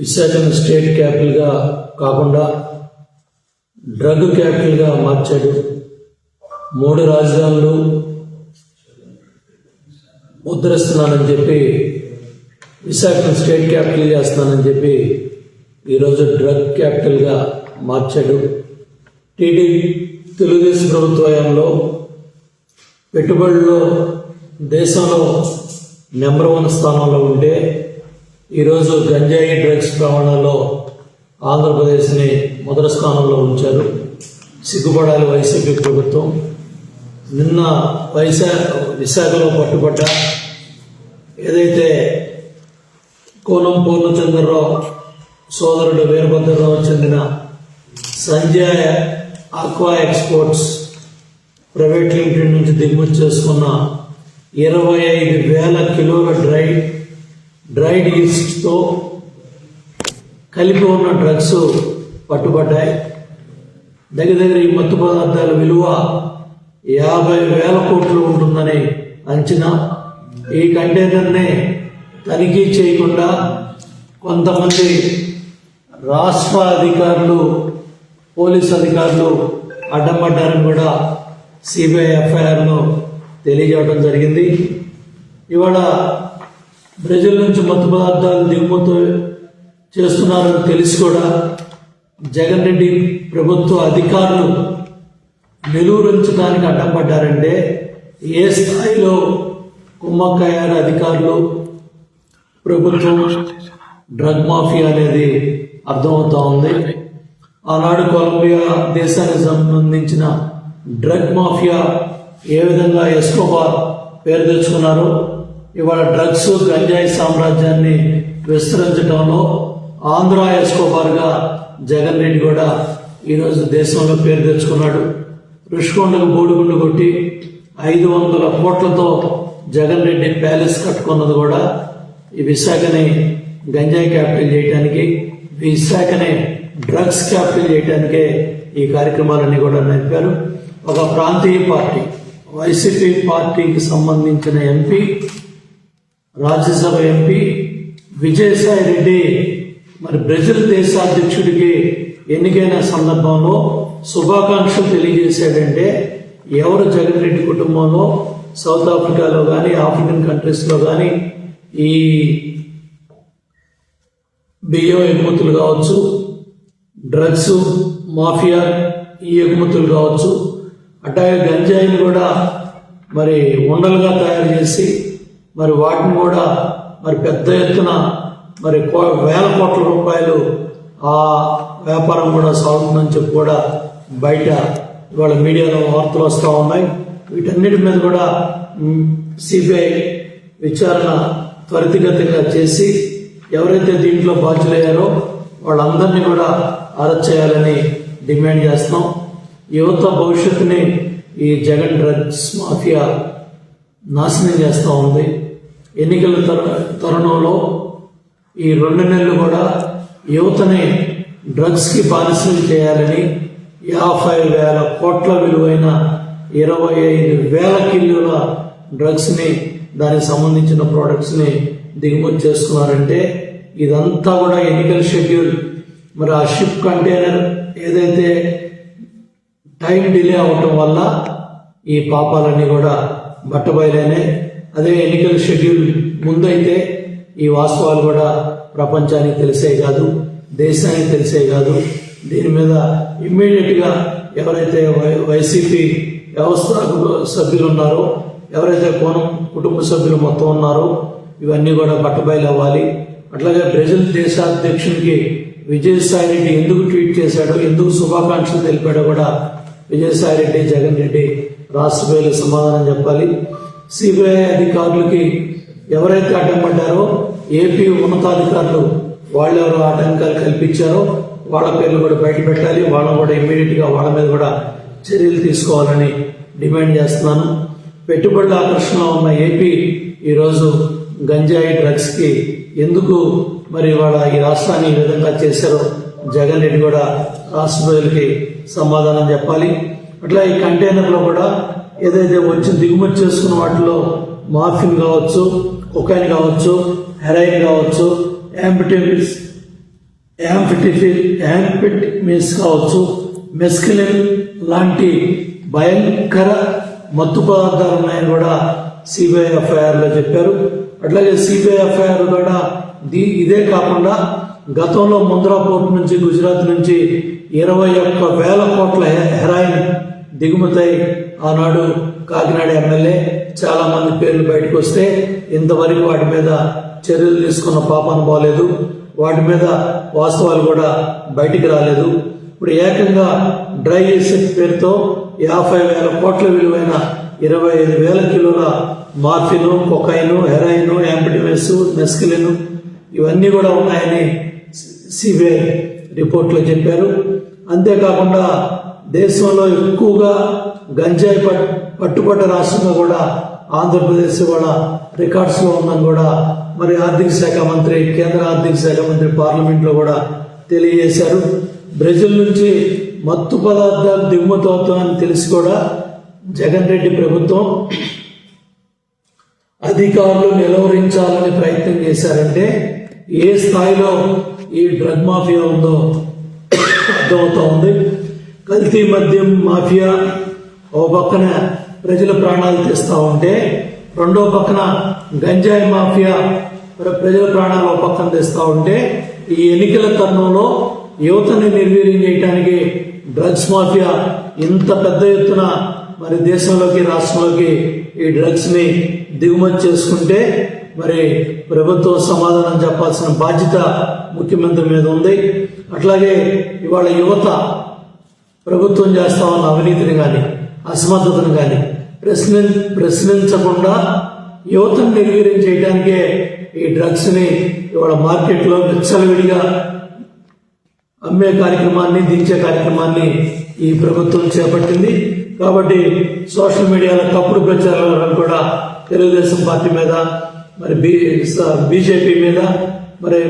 విశాఖను స్టేట్ క్యాపిటల్గా కాకుండా డ్రగ్ క్యాపిటల్గా మార్చాడు. మూడు రాజధానులు ముద్రిస్తున్నానని చెప్పి విశాఖను స్టేట్ క్యాపిటల్ చేస్తున్నానని చెప్పి ఈరోజు డ్రగ్ క్యాపిటల్గా మార్చాడు. టీడీ తెలుగుదేశం ప్రభుత్వంలో పెట్టుబడుల్లో దేశంలో నెంబర్ వన్ స్థానంలో ఉంటే ఈరోజు గంజాయి డ్రగ్స్ ప్రమాణాల్లో ఆంధ్రప్రదేశ్ని మొదటి స్థానంలో ఉంచారు. సిగ్గుపడాలి వైసీపీ ప్రభుత్వం. నిన్న వైశాఖ విశాఖలో పట్టుబడ్డ. ఏదైతే కోనం పూర్ణచంద్రరావు సోదరుడు వీరభద్రరావు చెందిన Sanjay aqua exports private limited నుంచి దిగుమతి చేసుకున్న ఇరవై ఐదు వేల కిలోల డ్రై డ్రైడ్ ఈస్ట్తో కలిపి ఉన్న డ్రగ్స్ పట్టుబడ్డాయి. దగ్గర దగ్గర ఈ మత్తు పదార్థాల విలువ యాభై వేల కోట్లు ఉంటుందని అంచనా. ఈ కంటైనర్ని తనిఖీ చేయకుండా కొంతమంది రాష్ట్ర అధికారులు పోలీస్ అధికారులు అడ్డంపడ్డారని కూడా సిబిఐ ఎఫ్ఐఆర్ను తెలియజేయడం జరిగింది. ఇవాళ ప్రజల నుంచి మత్తు పదార్థాలు దిగుమతి చేస్తున్నారని తెలిసి కూడా జగన్ రెడ్డి ప్రభుత్వ అధికారులు నిలువరించడానికి అడ్డపడ్డారంటే ఏ స్థాయిలో కుమ్మక్కయ్యారు అధికారులు ప్రభుత్వం డ్రగ్ మాఫియా అనేది అర్థమవుతా ఉంది? ఆనాడు కొలంబియా దేశానికి సంబంధించిన డ్రగ్ మాఫియా ఏ విధంగా ఎస్కోబార్ పేరు తెచ్చుకున్నారో? ఇవాళ డ్రగ్స్ గంజాయి సామ్రాజ్యాన్ని విస్తరించడంలో ఆంధ్ర ఎస్కోబార్గా జగన్ రెడ్డి కూడా ఈరోజు దేశంలో పేరు తెచ్చుకున్నాడు. రుషికొండకు బోడిగుండు కొట్టి ఐదు వందల కోట్లతో జగన్ రెడ్డి ప్యాలెస్ కట్టుకున్నది కూడా ఈ విశాఖని గంజాయి క్యాపిటల్ చేయడానికి విశాఖని డ్రగ్స్ క్యాపిటల్ చేయడానికే ఈ కార్యక్రమాలన్నీ కూడా నడిపారు. ఒక ప్రాంతీయ పార్టీ వైసీపీ పార్టీకి సంబంధించిన M P Rajya Sabha M P Vijayasai Reddy మరి బ్రెజిల్ దేశాధ్యక్షుడికి ఎన్నికైన సందర్భంలో శుభాకాంక్షలు తెలియజేశాడంటే ఎవరు జగన్ రెడ్డి కుటుంబంలో సౌత్ ఆఫ్రికాలో కానీ ఆఫ్రికన్ కంట్రీస్లో కానీ ఈ బియ్యం ఎగుమతులు కావచ్చు డ్రగ్స్ మాఫియా ఈ ఎగుమతులు కావచ్చు అట్లాగే గంజాయిని కూడా మరి ఉండలుగా తయారు చేసి మరి వాటిని కూడా మరి పెద్ద ఎత్తున మరి కో- వేల కోట్ల రూపాయలు ఆ వ్యాపారం కూడా సాగుతుందని చెప్పి కూడా బయట ఇవాళ మీడియాలో వార్తలు వస్తూ ఉన్నాయి. వీటన్నిటి మీద కూడా సిబిఐ విచారణ త్వరితగతిగా చేసి ఎవరైతే దీంట్లో బాధ్యులయ్యారో వాళ్ళందరినీ కూడా అరెస్ట్ చేయాలని డిమాండ్ చేస్తున్నాం. యువత భవిష్యత్తుని ఈ జగన్ డ్రగ్స్ మాఫియా నాశనం చేస్తూ ఉంది. ఎన్నికల తరు తరుణంలో ఈ రెండు నెలలు కూడా యువతని డ్రగ్స్కి బానిసలు చేయాలని యాభై వేల కోట్ల విలువైన ఇరవై ఐదు వేల కిలోల డ్రగ్స్ని దానికి సంబంధించిన ప్రోడక్ట్స్ని దిగుమతి చేసుకున్నారంటే ఇదంతా కూడా ఎన్నికల షెడ్యూల్. మరి ఆ షిప్ కంటైనర్ ఏదైతే టైం డిలే అవటం వల్ల ఈ పాపాలన్నీ కూడా బట్టబయలైనాయి. అదే ఎన్నికల షెడ్యూల్ ముందైతే ఈ వాస్తవాలు కూడా ప్రపంచానికి తెలిసే కాదు దేశానికి తెలిసే కాదు. దీని మీద ఇమ్మీడియట్గా ఎవరైతే వై వైసీపీ వ్యవస్థ సభ్యులు ఉన్నారో ఎవరైతే కోణం కుటుంబ సభ్యులు మొత్తం ఉన్నారో ఇవన్నీ కూడా బట్టబయలు అవ్వాలి. అట్లాగే బ్రెజిల్ దేశాధ్యక్షునికి విజయసాయి రెడ్డి ఎందుకు ట్వీట్ చేశాడో ఎందుకు శుభాకాంక్షలు తెలిపాడో కూడా విజయసాయి రెడ్డి జగన్ రెడ్డి రాష్ట్ర సమాధానం చెప్పాలి. సిబిఐ అధికారులకి ఎవరైతే అడ్డం పడ్డారో ఏపీ ఉన్నతాధికారులు వాళ్ళెవరు ఆటంకాలు కల్పించారో వాళ్ళ పేర్లు కూడా బయట పెట్టాలి. వాళ్ళని కూడా ఇమ్మీడియట్గా వాళ్ళ మీద కూడా చర్యలు తీసుకోవాలని డిమాండ్ చేస్తున్నాను. పెట్టుబడుల ఆకర్షణ ఉన్న ఏపీ ఈరోజు గంజాయి డ్రగ్స్కి ఎందుకు మరి వాళ్ళ ఈ రాష్ట్రాన్ని ఈ విధంగా చేశారో జగన్ రెడ్డి కూడా రాష్ట్ర ప్రజలకి సమాధానం చెప్పాలి. అట్లా ఈ కంటైనర్లో కూడా ఏదైతే వచ్చి దిగుమతి చేసుకున్న వాటిలో మార్ఫిన్ కావచ్చు కొకైన్ కావచ్చు హెరాయిన్ కావచ్చు యాంబిటమిన్స్ యాంఫిటిఫిల్ యాంఫిటిమిస్ కావచ్చు మెస్కిలిన్ లాంటి భయంకర మత్తు పదార్థాలు ఉన్నాయని కూడా సిబిఐ ఎఫ్ఐఆర్లో చెప్పారు. అట్లాగే సిబిఐ ఎఫ్ఐఆర్ కూడా దీ ఇదే కాకుండా గతంలో ముంద్రా పోర్ట్ నుంచి గుజరాత్ నుంచి ఇరవై ఒక్క వేల కోట్ల హె- హెరాయిన్ దిగుమతై ఆనాడు కాకినాడ ఎమ్మెల్యే చాలా మంది పేర్లు బయటకు వస్తే ఇంతవరకు వాటి మీద చర్యలు తీసుకున్న పాపాను పోలేదు వాటి మీద వాస్తవాలు కూడా బయటికి రాలేదు. ఇప్పుడు ఏకంగా డ్రై ఎసిడ్ పేరుతో యాభై వేల కోట్ల విలువైన ఇరవై ఐదు వేల కిలోల మార్ఫిను కొకైను హెరాయిన్ యాంపిటిమెస్ మెస్కిలిన్ ఇవన్నీ కూడా ఉన్నాయని సిబిఐ రిపోర్ట్లో చెప్పారు. అంతేకాకుండా దేశంలో ఎక్కువగా గంజాయి పట్ పట్టుబడ్డ రాష్ట్రంగా కూడా ఆంధ్రప్రదేశ్ వాళ్ళ రికార్డ్స్లో ఉందని కూడా మరి ఆర్థిక శాఖ మంత్రి కేంద్ర ఆర్థిక శాఖ మంత్రి పార్లమెంట్లో కూడా తెలియజేశారు. బ్రెజిల్ నుంచి మత్తు పదార్థాలు దిగుమతి అవుతామని తెలిసి కూడా జగన్ రెడ్డి ప్రభుత్వం అధికారులు నిలవరించాలని ప్రయత్నం చేశారంటే ఏ స్థాయిలో ఈ డ్రగ్ మాఫియా ఉందో అర్థమవుతా ఉంది. కల్తీ మద్యం మాఫియా ఓ పక్కన ప్రజల ప్రాణాలు తీస్తా ఉంటే రెండో పక్కన గంజాయి మాఫియా ప్రజల ప్రాణాలు ఓ పక్కన తెస్తూ ఉంటే ఈ ఎన్నికల తరుణంలో యువతని నిర్వీర్యం చేయడానికి డ్రగ్స్ మాఫియా ఇంత పెద్ద ఎత్తున మరి దేశంలోకి రాష్ట్రంలోకి ఈ డ్రగ్స్ని దిగుమతి చేసుకుంటే మరి ప్రభుత్వం సమాధానం చెప్పాల్సిన బాధ్యత ముఖ్యమంత్రి మీద ఉంది. అట్లాగే ఇవాళ యువత ప్రభుత్వం చేస్తా ఉన్న అవినీతిని కానీ అసమర్థతను కానీ ప్రశ్న ప్రశ్నించకుండా యువతను నిర్వీర్యం చేయడానికే ఈ డ్రగ్స్ని ఇవాళ మార్కెట్లో విచ్చలవిడిగా అమ్మే కార్యక్రమాన్ని దించే కార్యక్రమాన్ని ఈ ప్రభుత్వం చేపట్టింది. కాబట్టి సోషల్ మీడియాలో తప్పుడు ప్రచారాలను కూడా తెలుగుదేశం పార్టీ మీద మరి బీ బీజేపీ మీద మరి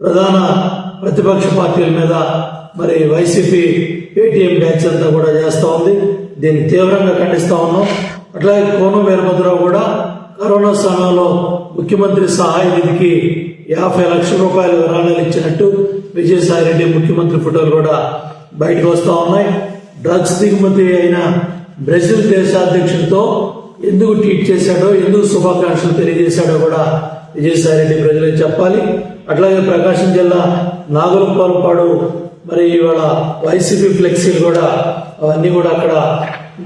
ప్రధాన ప్రతిపక్ష పార్టీల మీద మరి వైసీపీ పేటీఎం బ్యాచ్ అంతా కూడా చేస్తూ ఉంది. దీన్ని తీవ్రంగా ఖండిస్తూ ఉన్నాం. అట్లాగే కోనం వీరభద్రరావు కూడా కరోనా సమయంలో ముఖ్యమంత్రి సహాయ నిధికి యాభై లక్షల రూపాయలు విరాళాలు ఇచ్చినట్టు విజయసాయి రెడ్డి ముఖ్యమంత్రి ఫోటోలు కూడా బయటకు వస్తూ ఉన్నాయి. డ్రగ్స్ దిగుమతి అయిన బ్రెజిల్ దేశ అధ్యక్షుడితో ఎందుకు ట్వీట్ చేశాడో ఎందుకు శుభాకాంక్షలు తెలియజేశాడో కూడా విజయసాయి రెడ్డి ప్రజలకు చెప్పాలి. అట్లాగే ప్రకాశం జిల్లా నాగరపాడు మరి ఇవాళ వైసీపీ ఫ్లెక్సీలు కూడా అవన్నీ కూడా అక్కడ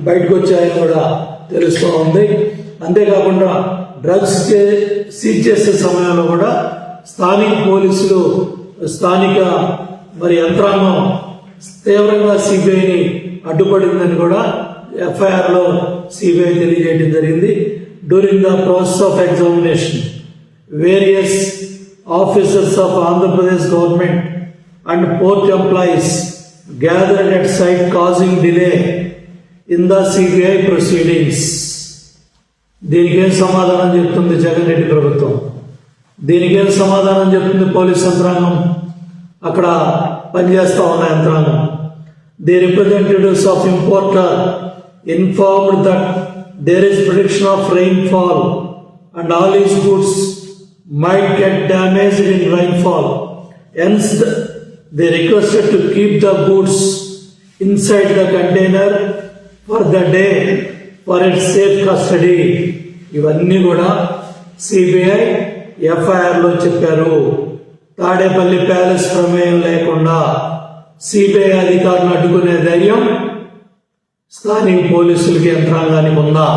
బయటకు వచ్చాయని కూడా తెలుస్తూ ఉంది. అంతేకాకుండా డ్రగ్స్ సీజ్ చేసే సమయంలో కూడా స్థానిక పోలీసులు స్థానిక మరి యంత్రాంగం తీవ్రంగా సిబిఐని అడ్డుపడిందని కూడా ఎఫ్ఐఆర్లో సిబిఐ తెలియజేయడం జరిగింది. During the process of examination various officers of Andhra Pradesh government and port employees gathered at site causing delay in the CBI proceedings దీనికేం సమాధానం చెప్తుంది జగన్ రెడ్డి ప్రభుత్వం? దీనికేం సమాధానం చెప్తుంది పోలీస్ యంత్రాంగం? అక్కడ పనిచేస్తూ ఉన్న యంత్రాంగం. The representatives of importer informed that there is prediction of rainfall and all these goods might get damaged in rainfall. Hence, they requested to keep the goods inside the container for the day for its safe custody. ఇవన్నీ కూడా CBI ఎఫ్ఐఆర్లో చెప్పారు Tadepalli palace ప్రమేయం లేకుండా CBI అధికారులను అడ్డుకునే ధైర్యం స్థానిక పోలీసులకి యంత్రాంగానికి ఉందా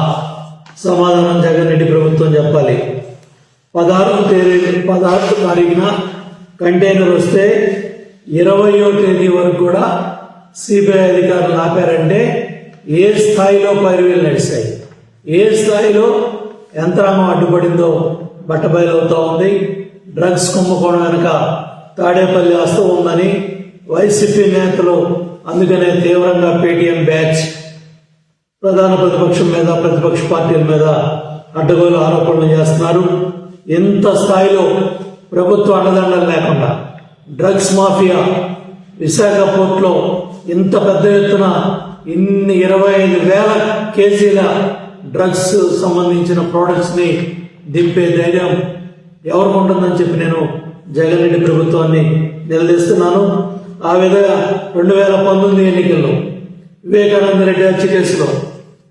సమాధానం జగన్ రెడ్డి ప్రభుత్వం చెప్పాలి పదహారు తేదీ పదహారు తారీఖున కంటైనర్ వస్తే ఇరవయో తేదీ వరకు కూడా సిబిఐ అధికారులు ఆపారంటే ఏ స్థాయిలో పైరువేలు నడిచాయి? ఏ స్థాయిలో యంత్రాంగం అడ్డుపడిందో బట్టబయలవుతా ఉంది. డ్రగ్స్ కుంభకోణం వెనుక తాడేపల్లి హస్తం ఉందని వైసీపీ నేతలు అందుకనే తీవ్రంగా పేటీఎం బ్యాచ్ ప్రధాన ప్రతిపక్షం మీద ప్రతిపక్ష పార్టీల మీద అడ్డగోలు ఆరోపణలు చేస్తున్నారు. ఎంత స్థాయిలో ప్రభుత్వ అండదండలు లేకుండా డ్రగ్స్ మాఫియా విశాఖ పోర్ట్లో ఇంత పెద్ద ఎత్తున ఇన్ని ఇరవై ఐదు వేల కేజీల డ్రగ్స్ సంబంధించిన ప్రోడక్ట్స్ని దింపే ధైర్యం ఎవరికి ఉంటుందని చెప్పి నేను జగన్ రెడ్డి ప్రభుత్వాన్ని నిలదీస్తున్నాను. ఆ విధంగా రెండు వేల పంతొమ్మిది ఎన్నికల్లో వివేకానంద రెడ్డి హత్య కేసులో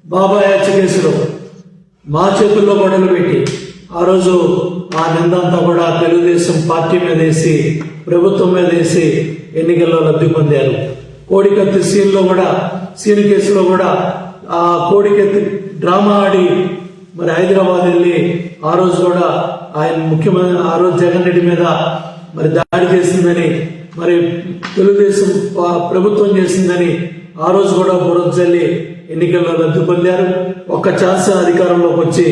బాబాయ్ హత్య కేసులో మా చేతుల్లో గొడవలు పెట్టి ఆ రోజు ఆ నిందంతా కూడా తెలుగుదేశం పార్టీ మీద వేసి ప్రభుత్వం మీద వేసి ఎన్నికల్లో లబ్ధి పొందారు. కోడికత్తి సీన్లో కూడా సీన్ కేసులో కూడా ఆ కోడికత్తి డ్రామా ఆడి మరి హైదరాబాద్ వెళ్ళి ఆ రోజు కూడా ఆయన ముఖ్యమంత్రి ఆ రోజు జగన్ రెడ్డి మీద మరి దాడి చేసిందని మరి తెలుగుదేశం ప్రభుత్వం చేసిందని ఆ రోజు కూడా బురద చల్లి ఎన్నికల్లో లబ్ధి పొందారు. ఒక్క ఛాన్స్ అధికారంలోకి వచ్చి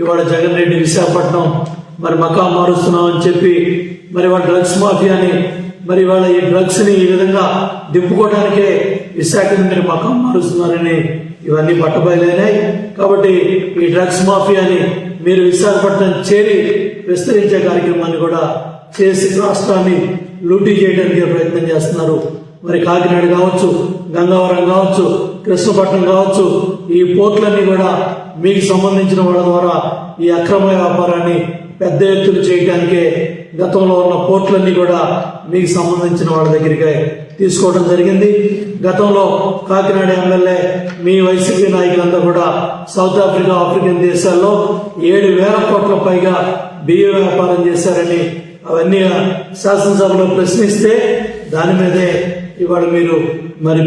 ఇవాళ జగన్ రెడ్డి విశాఖపట్నం మరి మకా మారుస్తున్నామని చెప్పి మరి వాళ్ళ డ్రగ్స్ మాఫియాని మరి వాళ్ళ ఈ డ్రగ్స్ని ఈ విధంగా దింపుకోవడానికే విశాఖని మీరు మకం మారుస్తున్నారని ఇవన్నీ పట్టబయలైనాయి. కాబట్టి ఈ డ్రగ్స్ మాఫియాని మీరు విశాఖపట్నం చేరి విస్తరించే కార్యక్రమాన్ని కూడా చేసి రాష్ట్రాన్ని లూటీ చేయడానికి ప్రయత్నం చేస్తున్నారు. మరి కాకినాడ కావచ్చు గంగవరం కావచ్చు కృష్ణపట్నం కావచ్చు ఈ పోర్టులన్నీ కూడా మీకు సంబంధించిన వాళ్ళ ద్వారా ఈ అక్రమ వ్యాపారాన్ని పెద్ద ఎత్తున చేయడానికే గతంలో ఉన్న పోర్టులన్నీ కూడా మీకు సంబంధించిన వాళ్ళ దగ్గరికి తీసుకోవడం జరిగింది. గతంలో కాకినాడ ఎమ్మెల్యే మీ వైసీపీ నాయకులంతా కూడా సౌత్ ఆఫ్రికా ఆఫ్రికన్ దేశాల్లో ఏడు వేల కోట్ల పైగా బియ్య వ్యాపారం చేశారని అవన్నీ శాసనసభలో ప్రశ్నిస్తే దాని మీదే ఇవాళ మీరు మరి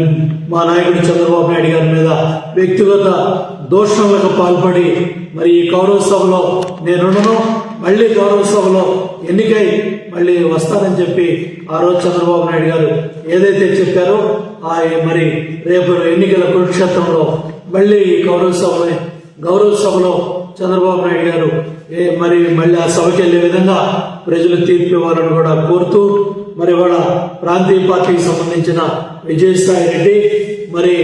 మా నాయకుడు చంద్రబాబు నాయుడు గారి మీద వ్యక్తిగత దోషణలకు పాల్పడి మరి ఈ గౌరవ సభలో నేనున్నాను. మళ్ళీ గౌరవ సభలో ఎన్నికై మళ్ళీ వస్తానని చెప్పి ఆ రోజు చంద్రబాబు నాయుడు గారు ఏదైతే చెప్పారో ఆ మరి రేపు ఎన్నికల కురుక్షేత్రంలో మళ్ళీ ఈ గౌరవ సభలో గౌరవ సభలో చంద్రబాబు నాయుడు గారు మరి మళ్ళీ ఆ సభకి వెళ్ళే విధంగా ప్రజలు తీర్పు ఇవ్వాలని కూడా కోరుతూ మరి వాళ్ళ ప్రాంతీయ పార్టీకి సంబంధించిన విజయసాయి రెడ్డి మరి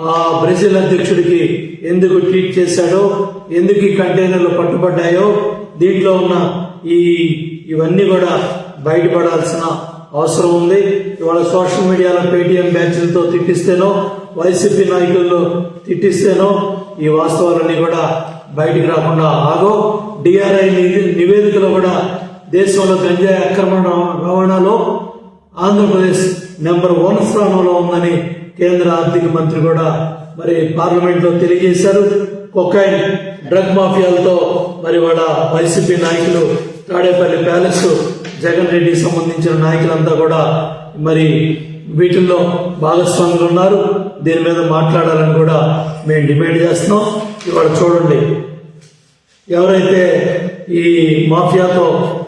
ఆ బ్రెజిల్ అధ్యక్షుడికి ఎందుకు ట్వీట్ చేశాడో ఎందుకు ఈ కంటైనర్లు పట్టుబడ్డాయో దీంట్లో ఉన్న ఈ ఇవన్నీ కూడా బయటపడాల్సిన అవసరం ఉంది. ఇవాళ సోషల్ మీడియాలో పేటీఎం బ్యాచ్లతో తిట్టిస్తేనో వైసీపీ నాయకుల్లో తిట్టిస్తేనో ఈ వాస్తవాలన్నీ కూడా బయటికి రాకుండా ఆగో డిఆర్ఐ నివేదికలో కూడా దేశంలో గంజాయి ఆక్రమణ రవాణాలో ఆంధ్రప్రదేశ్ నెంబర్ వన్ స్థానంలో ఉందని కేంద్ర ఆర్థిక మంత్రి కూడా మరి పార్లమెంట్లో తెలియజేశారు. కొకైన్ డ్రగ్ మాఫియాలతో మరి వాళ్ళ వైసీపీ నాయకులు తాడేపల్లి ప్యాలెస్ జగన్ రెడ్డికి సంబంధించిన నాయకులంతా కూడా మరి వీటిల్లో భాగస్వాములు ఉన్నారు. దీని మీద మాట్లాడాలని కూడా మేము డిమాండ్ చేస్తున్నాం. ఇవాళ చూడండి. ఎవరైతే ఈ మాఫియాతో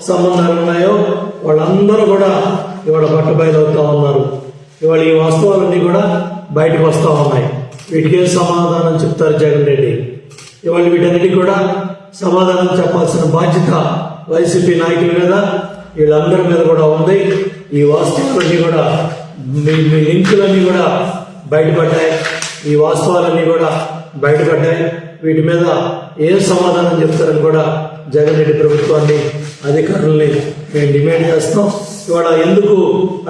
సంబంధాలు ఉన్నాయో వాళ్ళందరూ కూడా ఇవాళ బట్టబయలవుతా ఉన్నారు. ఇవాళ ఈ వాస్తవాలన్నీ కూడా బయటకు వస్తూ ఉన్నాయి. వీటికి సమాధానం చెప్తారు జగన్ రెడ్డి? ఇవాళ వీటన్నిటికి కూడా సమాధానం చెప్పాల్సిన బాధ్యత వైసీపీ నాయకుల మీద వీళ్ళందరి మీద కూడా ఉంది. ఈ వాస్తవాలన్నీ కూడా మీ మీ లింకులన్నీ కూడా బయటపడ్డాయి. ఈ వాస్తవాలన్నీ కూడా బయటపడ్డాయి. వీటి మీద ఏం సమాధానం చెప్తారని కూడా జగన్ రెడ్డి ప్రభుత్వాన్ని అధికారుల్ని మేము డిమాండ్ చేస్తాం. ఇవాళ ఎందుకు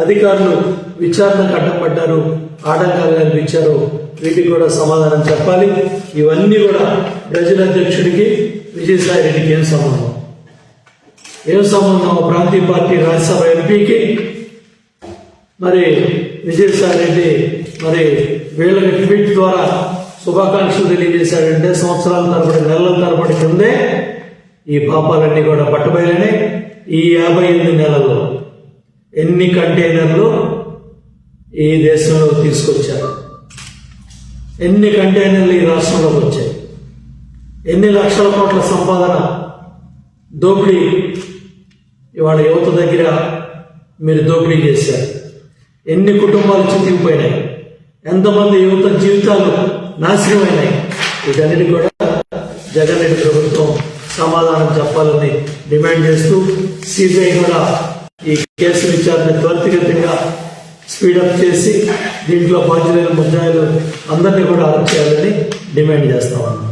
అధికారులు విచారణ కట్టబడ్డారు ఆటంకాలు కనిపించారు? వీటికి కూడా సమాధానం చెప్పాలి. ఇవన్నీ కూడా ప్రజల అధ్యక్షుడికి విజయసాయి రెడ్డికి ఏం సంబంధం? ఏం సంబంధం? ప్రాంతీయ పార్టీ రాజ్యసభ ఎంపీకి? మరి విజయసాయి రెడ్డి మరి వీళ్ళకి ట్వీట్ ద్వారా శుభాకాంక్షలు తెలియజేశాడంటే సంవత్సరాల తరబడి నెలల తరబడి కిందే ఈ పాపాలన్నీ కూడా పట్టుబయలనే ఈ యాభై ఎనిమిది నెలల్లో ఎన్ని కంటైనర్లు ఈ దేశంలో తీసుకొచ్చారు? ఎన్ని కంటైనర్లు ఈ రాష్ట్రంలోకి వచ్చాయి? ఎన్ని లక్షల కోట్ల సంపాదన దోపిడీ ఇవాళ యువత దగ్గర మీరు దోపిడీ చేశారు? ఎన్ని కుటుంబాలు చితికిపోయినాయి? ఎంతమంది యువత జీవితాలు నాశనమైనాయి వీటన్నిటి కూడా జగన్ రెడ్డి ప్రభుత్వం సమాధానం చెప్పాలని డిమాండ్ చేస్తూ సిబిఐ కూడా ఈ కేసు విచారణ త్వరితగతిగా స్పీడప్ చేసి దీంట్లో బాధ్యులైన ముద్దాయిలు అందరినీ కూడా అరెస్ట్ చేయాలని డిమాండ్ చేస్తామన్నాం